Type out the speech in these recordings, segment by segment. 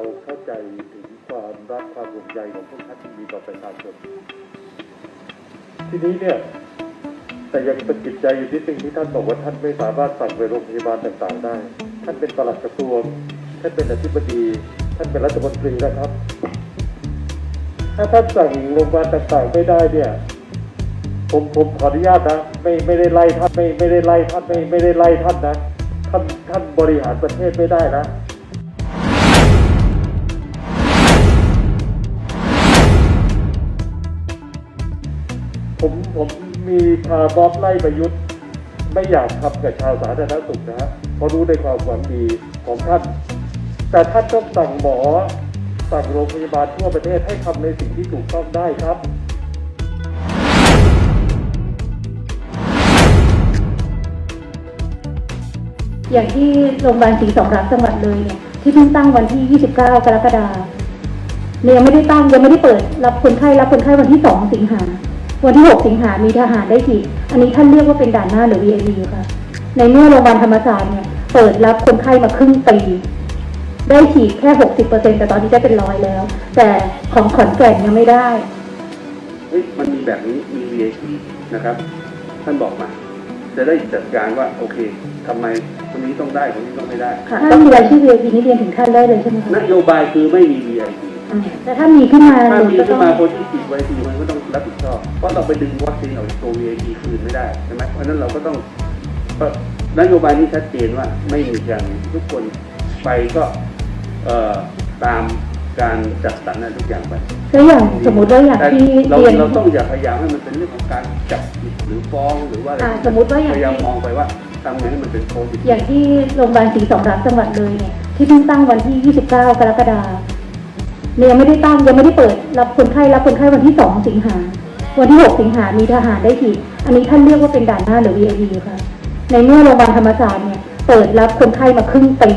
เราเข้าใจถึงความรักความห่วงใยของพวกท่านที่มีต่อประชาชนทีนี้เนี่ย แต่ยังเป็นจิตใจอยู่ที่สิ่งที่ท่านบอกว่าท่านไม่สามารถสั่งไปโรงพยาบาลต่างๆได้ ท่านเป็นปลัดกระทรวงท่านเป็นอธิบดี ท่านเป็นรัฐมนตรีนะครับ ถ้าท่านสั่งโรงพยาบาลต่างๆไม่ได้เนี่ยผมผมขออนุญาตนะไม่ไม่ได้ไล่ท่านไม่ไม่ได้ไล่ท่านไม่ไม่ได้ไล่ท่านนะท่านท่านบริหารประเทศไม่ได้นะ ผมมีคาร์บอบไล่ประยุทธ์ ไม่อยากทำกับชาวสาธารณสุขนะฮะเพราะรู้ในความหวังดีของท่าน แต่ท่านต้องสั่งหมอสั่งโรงพยาบาลทั่วประเทศให้ทำในสิ่งที่ถูกต้องได้ครับอย่างที่โรงพยาบาลศรีสองรักจังหวัดเลยเนี่ยที่เพิ่งตั้งวันที่ 29 กรกฎาคมเนี่ยยังไม่ได้ตั้งยังไม่ได้เปิด รับคนไข้รับคนไข้วันที่ 2 สิงหา วันที่ 6 สิงหามีทหารได้ฉีดอันนี้ท่านเรียกว่าเป็นด่านหน้าหรือ VIP ค่ะในเมื่อโรงพยาบาลธรรมศาสตร์เนี่ยเปิดรับคนไข้มาครึ่งปีได้ฉีดแค่ 60%แต่ตอนนี้ได้เป็นร้อยแล้ว แต่ของขอนแก่นยังไม่ได้ เฮ้ยมันมีแบบนี้มี VAT นะครับ ท่านบอกมา จะได้จัดการว่าโอเคทำไมคนนี้ต้องได้คนนี้ต้องไม่ได้ค่ะถ้ามีรายชื่อ VIP นี่เรียนถึงท่านได้เลยใช่ไหมคะนโยบายคือไม่มี VIP อ่าแต่ถ้ามีขึ้นมาถ้าหนูมีก็ขึ้ต้นองมาคนที่ฉีด VIP มันก็ต้อง รับผิดชอบ เพราะเราไปดึงวัคซีนออกจากตัว VIP คืนไม่ได้ใช่ไหมเพราะฉะนั้นเราก็ต้องก็นโยบายนี้ชัดเจนว่าไม่มีการทุกคนไปก็เอ่อตามการจัดสรรอะไรทุกอย่างไปแล้วอย่างสมมติว่าอย่างแต่ที่เราเรียนเราต้องอย่าพยายามให้มันเป็นเรื่องของการจับผิดหรือฟ้องหรือว่าอะไรอ่าสมมุติว่าอย่างพยายามที่มองไปว่าทำไงให้มันเป็นโควิดอย่างที่โรงพยาบาลศรีสองรักจังหวัดเลยเนี่ยที่เพิ่งตั้งวันที่ 29 กรกฎาคมเนี่ ยยังไม่ได้ตั้งยังไม่ได้เปิด รับคนไข้รับคนไข้วันที่2สิงหาวันที่6สิงหามีทหารได้ฉีดอันนี้ท่านเรียกว่าเป็นด่านหน้าหรือ VIP ค่ะ ในเมื่อโรงพยาบาลธรรมศาสตร์เนี่ยเปิดรับคนไข้มาครึ่งปี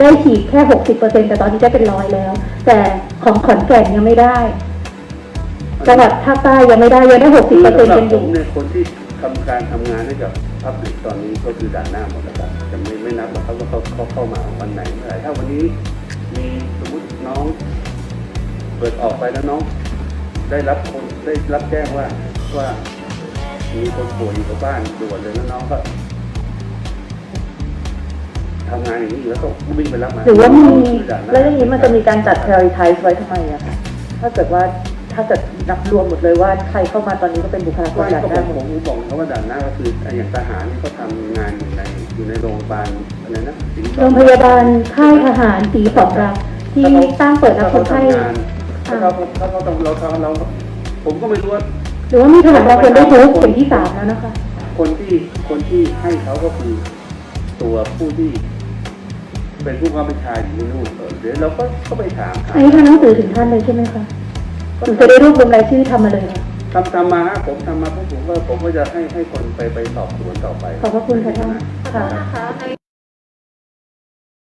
ได้ฉีดแค่60%แต่ตอนนี้ได้เป็นร้อยแล้ว แต่ของขอนแก่นยังไม่ได้จังหวัดภาคใต้ยังไม่ได้ยังได้60%คือกัสำหรับนอยู่มเนี่ยคนที่ทำการทำงานให้กับพับลิกตอนนี้ก็คือด่านหน้าหมดแล้วครับจะไม่ไม่นับหรอกครับว่าเขาเขาเข้ามาวันไหนเมื่อไหร่ถ้าวันนี้มี เปิดออกไปแล้วน้อง ได้รับคนได้รับแจ้งว่าว่ามีคนป่วยอยู่กับบ้านด่วนเลยแล้วน้องก็ทำงานอย่างนี้อยู่แล้วก็วิ่งไปรับมาหรือว่ามีด่านหน้าแล้วอย่างนี้มันจะมีการจัด prioritize ไว้ทำไมอะคะถ้าเกิดว่าถ้าเกิดนับรวมหมดเลยว่าใครเข้ามาตอนนี้ก็เป็นบุคลากรไม่ด่านก็หน้าผมหมผดมบอกเขาว่าด่านหน้าก็คืออย่างทหารนี่เขาทำงานอยู่ในอยู่ในโรงพยาบาลอะไรนะสิงห์โรงพยาบาลค่ายทหารสีสองรักที่ตั้งเปิดรับคนไข้ ถ้าเขาถ้าเขาต้องเราทำเรา ผมก็ไม่รู้ว่าหรือว่ามีทหารบางคนได้โดสเข็มที่สามแล้วนะคะ คนที่คนที่ให้เขาก็คือตัวผู้ที่ เป็นผู้ข้าราชการอยู่ที่นู่นเออเดี๋ยวเราก็ก็ไปถามอันนี้ทำหนังสือถึงท่านเลยใช่ไหมคะหนูจะได้รวบรวมรายชื่อทำมาเลยค่ะทำทำมาฮะผมทำมาพวกผมก็ผมก็จะให้ให้คนไปไปสอบสวนต่อไป ขอบพระคุณค่ะท่านค่ะนะคะใน